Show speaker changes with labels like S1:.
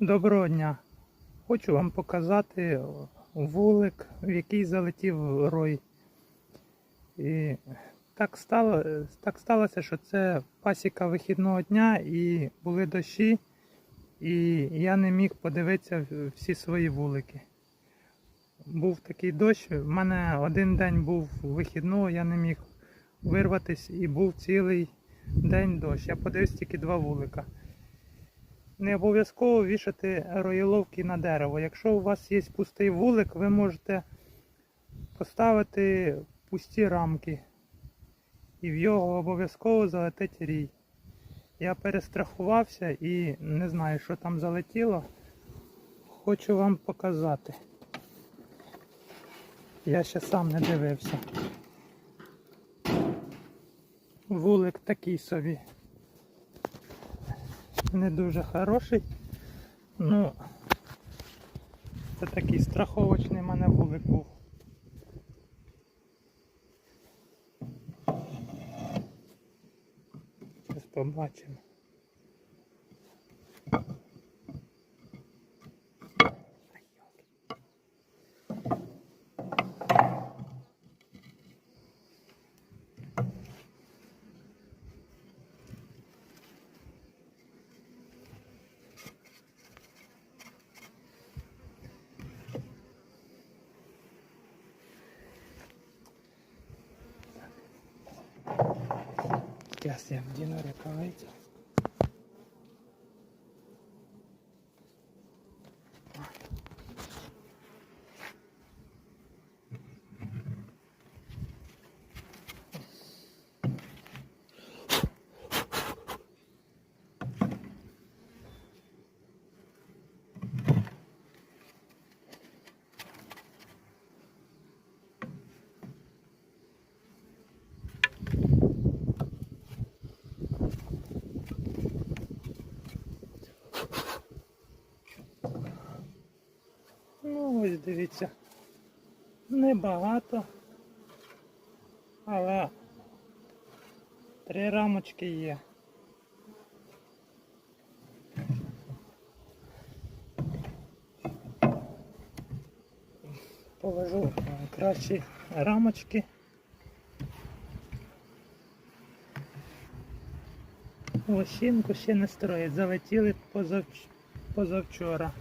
S1: Доброго дня! Хочу вам показати вулик, в який залетів рой. І так, стало, так сталося, що це пасіка вихідного дня і були дощі, і я не міг подивитися всі свої вулики. Був такий дощ, в мене один день був вихідного, я не міг вирватися і був цілий день дощ. Я подивився тільки два вулика. Не обов'язково вішати роїловки на дерево. Якщо у вас є пустий вулик, ви можете поставити пусті рамки. І в його обов'язково залетить рій. Я перестрахувався і не знаю, що там залетіло. Хочу вам показати. Я ще сам не дивився. Вулик такий собі не дуже хороший. Ну, це такий страховочний мене вулик був. Зараз побачимо. Зараз я вдіну рукавицю. Ну, ось дивіться. Небагато. Але три рамочки є. Положу е, кращі рамочки. Лощинку ще не строїть, залетіли позавч... позавчора.